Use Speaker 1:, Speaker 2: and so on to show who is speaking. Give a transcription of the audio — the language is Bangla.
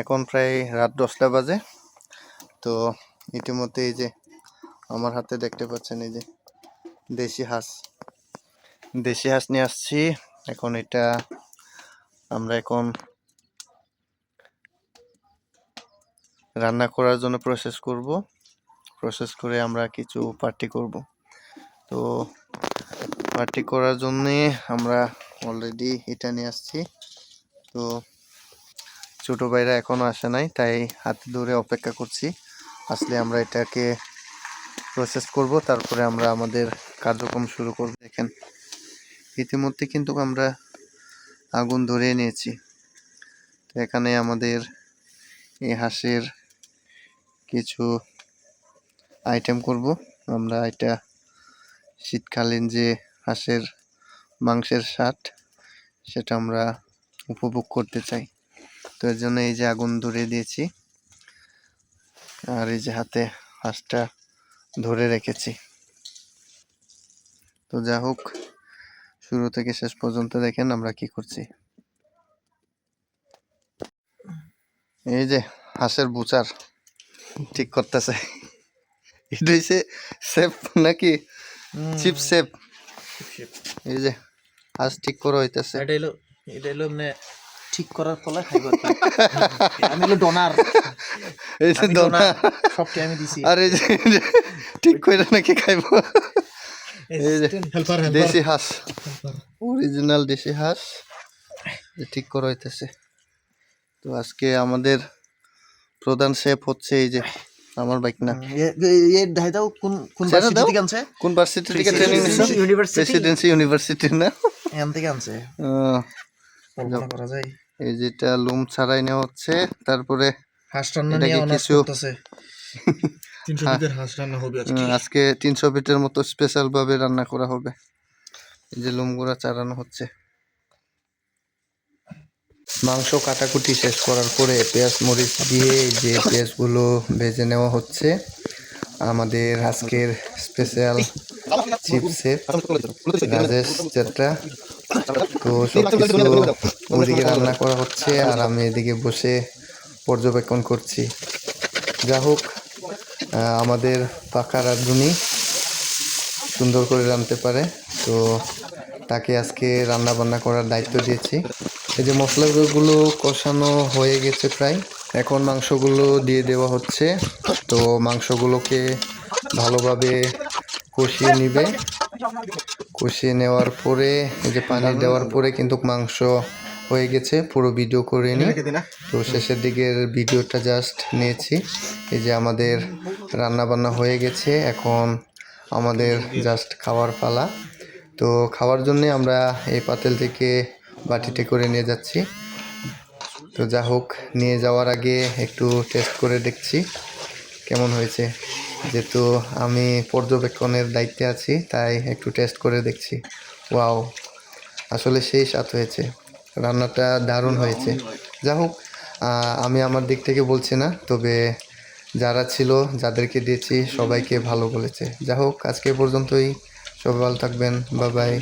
Speaker 1: এখন প্রায় রাত দশটা বাজে। তো ইতিমধ্যে এই যে আমার হাতে দেখতে পাচ্ছেন এই যে দেশি হাঁস। দেশি হাঁস নিয়ে আসছি। এখন এটা আমরা এখন রান্না করার জন্য প্রসেস করব। প্রসেস করে আমরা কিছু পার্টি করব। তো পার্টি করার জন্যে আমরা অলরেডি এটা নিয়ে আসছি। তো ছোট ভাইরা এখনও আসে নাই, তাই হাতে ধরে অপেক্ষা করছি। আসলে আমরা এটাকে প্রসেস করব, তারপরে আমরা আমাদের কার্যক্রম শুরু করব। দেখেন, ইতিমধ্যে কিন্তু আমরা আগুন ধরিয়ে নিয়েছি তো এখানে আমাদের এই হাঁসের কিছু আইটেম করব। আমরা এটা শীতকালীন যে হাঁসের মাংসের স্বাদ, সেটা আমরা উপভোগ করতে চাই। তো এর জন্য এই যে আগুন ধরিয়ে দিয়েছি। আর এই যে হাতে হাঁসটা ধরে রেখেছি। তো যা হোক শুরু থেকে শেষ পর্যন্ত দেখেন আমরা কি করছি। এই যে হাঁসের বুচার ঠিক করতেছে। এটা হচ্ছে সেফ নাকি চিপ সেফ এই যে হাঁস ঠিক করে হইতেছে।
Speaker 2: এটা হলো এটা হলো মানে ঠিক করার ফলে খাইব আর কি। আমি হলো ডোনার।
Speaker 1: এই যে
Speaker 2: ডোনার আমি দিছি।
Speaker 1: আর এই যে ঠিক করে নাকি খাইব। দেশি হাঁস। অরিজিনাল দেশি হাঁস। যে ঠিক করা হইতেছে। তো আজকে আমাদের প্রধান শেফ হচ্ছে এই যে আমার বাইক না
Speaker 2: দাও কোন কোন ভার্সিটি থেকে আনছে?
Speaker 1: কোন ভার্সিটি থেকে ট্রেনিং নিছো?
Speaker 2: University?
Speaker 1: প্রেসিডেন্সি ইউনিভার্সিটি না?
Speaker 2: এখান থেকে আনছে। কল্পনা করা যায়
Speaker 1: এই যেটা লুম ছাড়াই নেওয়া হচ্ছে তারপরে
Speaker 2: হাঁস রান্না নিয়ে অনার্স করতেছে
Speaker 1: হ্যাঁ।
Speaker 2: আজকে
Speaker 1: তিনশো ফিটের মতো স্পেশাল ভাবে রান্না করা হবে এই যে লুমগুড়া চারানো হচ্ছে মাংস কাটাকুটি শেষ করার পরে পেঁয়াজ মরিচ দিয়ে এই যে পেঁয়াজগুলো ভেজে নেওয়া হচ্ছে আমাদের আজকের স্পেশাল চিপসের রাজেশ যাত্রা তো সব কিছু ওদিকে রান্না করা হচ্ছে আর আমি এদিকে বসে পর্যবেক্ষণ করছি। যা হোক আমাদের পাকা রাঁধুনি সুন্দর করে রাঁধতে পারে। তো তাকে আজকে রান্না বান্না করার দায়িত্ব দিয়েছি। এই যে মশলাগুলো কষানো হয়ে গেছে প্রায়, এখন মাংসগুলো দিয়ে দেওয়া হচ্ছে। তো মাংসগুলোকে ভালোভাবে কষিয়ে নিবে। কষিয়ে নেওয়ার পরে এই যে পানি দেওয়ার পরে কিন্তু মাংস হয়ে গেছে পুরো ভিডিও করে নিই তো শেষের দিকের ভিডিওটা জাস্ট নিয়েছি। এই যে আমাদের রান্না বান্না হয়ে গেছে এখন আমাদের জাস্ট খাওয়ার পালা। তো খাওয়ার জন্য আমরা এই পাতেল থেকে বাটিতে করে নিয়ে যাচ্ছি। তো যা হোক নিয়ে যাওয়ার আগে একটু টেস্ট করে দেখছি কেমন হয়েছে। যেহেতু আমি পর্যবেক্ষণের দায়িত্বে আছি, তাই একটু টেস্ট করে দেখছি। ওয়াও আসলে সেই স্বাদ হয়েছে। রান্নাটা দারুণ হয়েছে। যা হোক আমি আমার দিক থেকে বলছি না, তবে যারা ছিল, যাদেরকে দিয়েছি, সবাইকে ভালো বলেছে। যা হোক, আজকে পর্যন্তই। সবাই ভালো থাকবেন। Bye bye